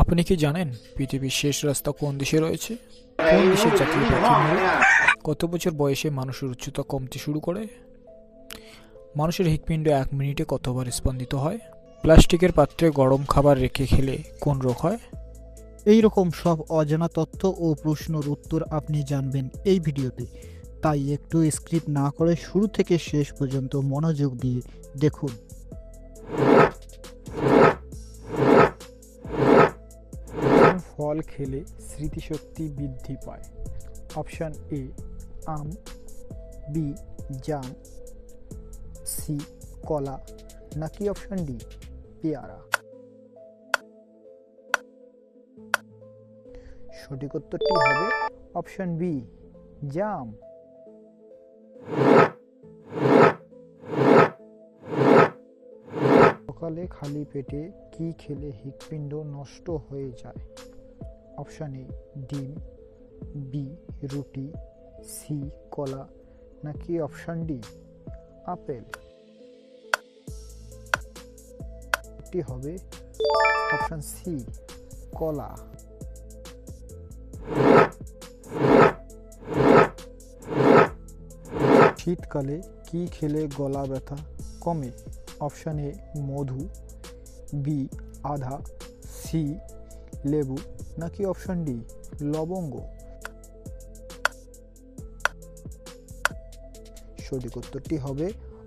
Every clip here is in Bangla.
আপনি কি জানেন পৃথিবীর শেষ রাস্তা কোন দেশে রয়েছে? কোন দেশের জাতীয় পাখি কত বছর বয়সে মানুষের উচ্চতা কমতে শুরু করে? মানুষের হৃৎপিণ্ড এক মিনিটে কতবার স্পন্দিত হয়? প্লাস্টিকের পাত্রে গরম খাবার রেখে খেলে কোন রোগ হয়? এই রকম সব অজানা তথ্য ও প্রশ্নের উত্তর আপনি জানবেন এই ভিডিওতে। তাই একটু স্ক্রিপ্ট না করে শুরু থেকে শেষ পর্যন্ত মনোযোগ দিয়ে দেখুন। ফল খেলে স্মৃতিশক্তি বৃদ্ধি পায়। অপশান এ, আম, বি, জাম, সি, কলা, নাকি অপশান ডি, পেয়ারা? সঠিক উত্তরটি হবে অপশন বি, জাম। সকালে খালি পেটে কি খেলে হৃৎপিণ্ড নষ্ট হয়ে যায়? অপশন এ, ডিম, বি, রুটি, সি, কলা, নাকি অপশান ডি, আপেল। এটি হবে অপশান সি, কলা। শীতকালে কি খেলে গলা ব্যথা কমে? অপশন এ, মধু, বি, আধা, সি লেবু নাকি অপশন ডি লবঙ্গ? সঠিক উত্তরটি হবে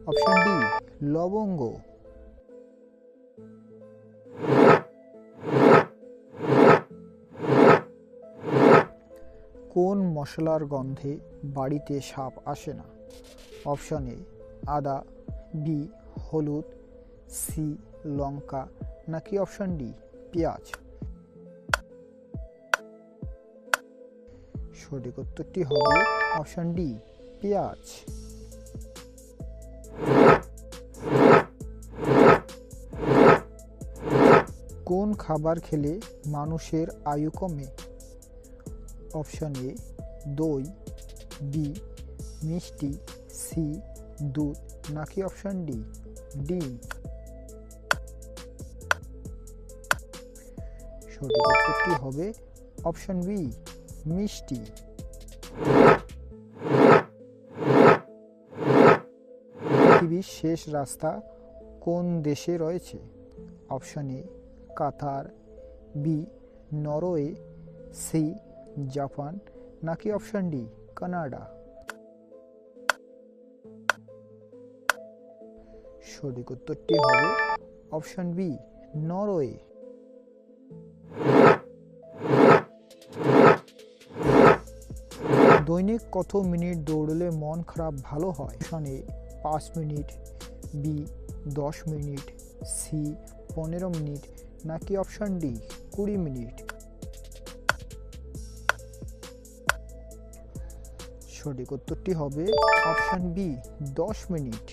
অপশন ডি লবঙ্গ। কোন মশলার গন্ধে বাড়িতে সাপ আসে না? অপশন এ আদা বি হলুদ সি লঙ্কা, নাকি অপশন ডি পেঁয়াজ? সঠিক উত্তরটি হবে অপশন ডি, পেঁয়াজ। কোন খাবার খেলে মানুষের আয়ু কমে? অপশন এ, দই, বি, মিষ্টি, সি, দুধ, নাকি অপশন ডি, ডিম? সঠিক উত্তরটি হবে অপশন বি। মিষ্টি। পৃথিবীর শেষ রাস্তা কোন দেশে রয়েছে? Option A, Qatar B Norway C Japan, নাকি অপশন ডি, কানাডা? সঠিক উত্তরটি হবে অপশন বি, নরওয়ে। দৈনিক কত মিনিট দৌড়লে মন খারাপ ভালো হয়? অপশন পাঁচ মিনিট, বি দশ মিনিট, সি পনেরো মিনিট, নাকি অপশন ডি কুড়ি মিনিট? সঠিক উত্তরটি হবে অপশন বি, দশ মিনিট।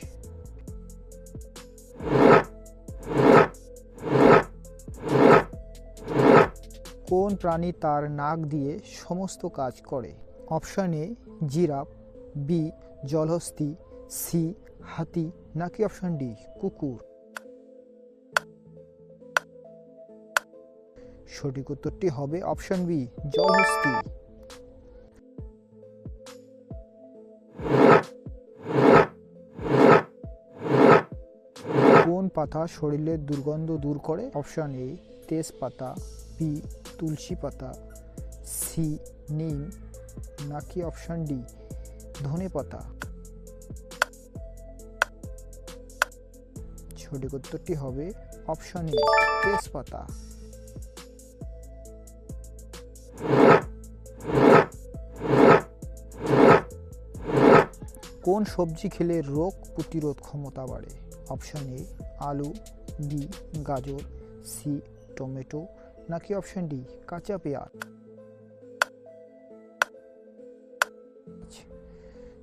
কোন প্রাণী তার নাক দিয়ে সমস্ত কাজ করে? অপশন এ জিরাফ, বি জলহস্তি, সি হাতি, নাকি অপশান ডি কুকুর? সঠিক উত্তরটি হবে অপশান বি, জলহস্তি। কোন পাতা শরীরের দুর্গন্ধ দূর করে? অপশান এ তেজপাতা, বি তুলসী পাতা, সি নিম নাকি অপশন ডি, ধনে পাতা? সঠিক উত্তরটি হবে অপশন তেজপাতা। কোন সবজি খেলে রোগ প্রতিরোধ ক্ষমতা বাড়ে? অপশন এ, আলু, বি, গাজর, সি, টমেটো, নাকি অপশন ডি, কাঁচা পেঁয়াজ?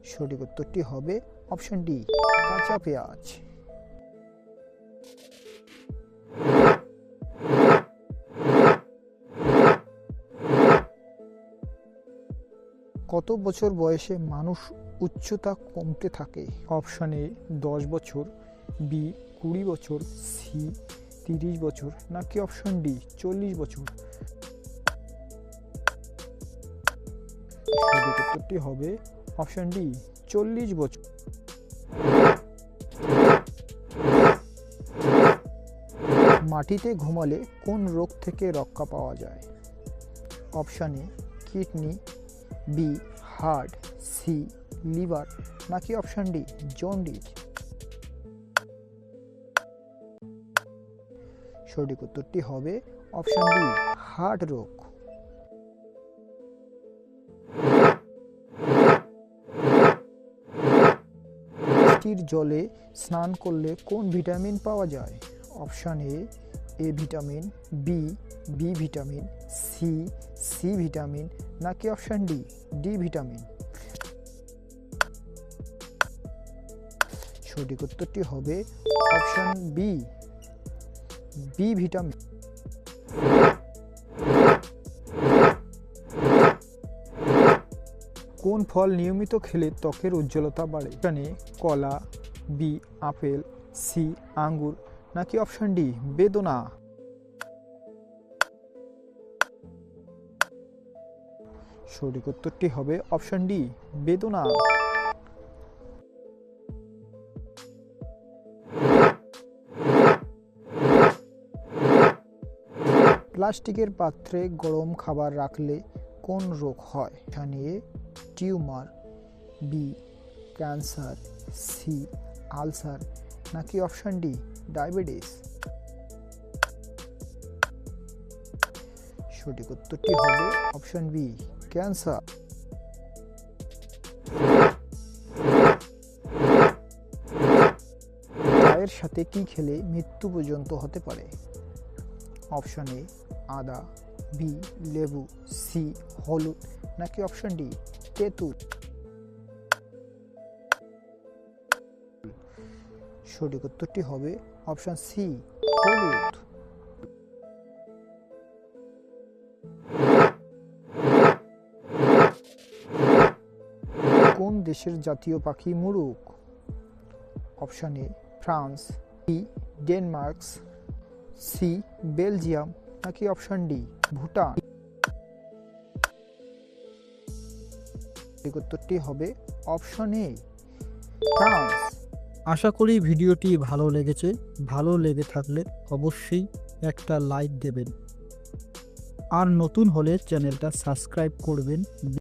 সঠিক উত্তরটি হবে অপশন ডি, কাঁচা পেঁয়াজ। কত বছর বয়সে মানুষ উচ্চতা কমতে থাকে? অপশন এ, দশ বছর, বি, কুড়ি বছর, সি, তিরিশ বছর, নাকি অপশন ডি, চল্লিশ বছর? সঠিক উত্তরটি হবে অপশন ডি, চল্লিশ বছর। মাটিতে ঘুমালে কোন রোগ থেকে রক্ষা পাওয়া যায়? Option A, kidney, B, heart, C, liver, নাকি অপশন ডি, জন্ডিস? সঠিক উত্তরটি হবে অপশন ডি, হার্ট রোগ। বৃষ্টির জলে স্নান করলে কোন ভিটামিন পাওয়া যায়? Option A A vitamin, B B vitamin, C C vitamin, নাকি অপশান ডি ডি ভিটামিন? সঠিক উত্তরটি হবে অপশন বি বি ভিটামিন। কোন ফল নিয়মিত খেলে ত্বকের উজ্জ্বলতা বাড়ে। এখানে কলা, বি, আপেল, সি, আঙ্গুর নাকি অপশন ডি, বেদনা। সঠিক উত্তরটি হবে অপশন ডি, বেদনা। প্লাস্টিকের পাত্রে গরম খাবার রাখলে কোন রোগ হয়? এখানে tumour, B, cancer, C, ulcer, নাকি অপশন ডি, ডায়াবেটিস? সঠিক উত্তরটি হবে অপশন বি, ক্যান্সার। চায়ের সাথে কি খেলে মৃত্যু পর্যন্ত হতে পারে? অপশন এ, আদা, বি, লেবু, সি, হলুদ, নাকি অপশন ডি তেঁতুল সঠিক উত্তরটি হবে অপশন সি হলুদ। কোন দেশের জাতীয় পাখি মুরুক option A France B Denmark C Belgium, নাকি অপশন ডি ভুটান? সঠিক উত্তরটি হবে অপশন এ। ফ্রান্স। আশা করি ভিডিওটি ভালো লেগেছে। ভালো লেগে থাকলে অবশ্যই একটা লাইক দেবেন। আর নতুন হলে চ্যানেলটা সাবস্ক্রাইব করবেন।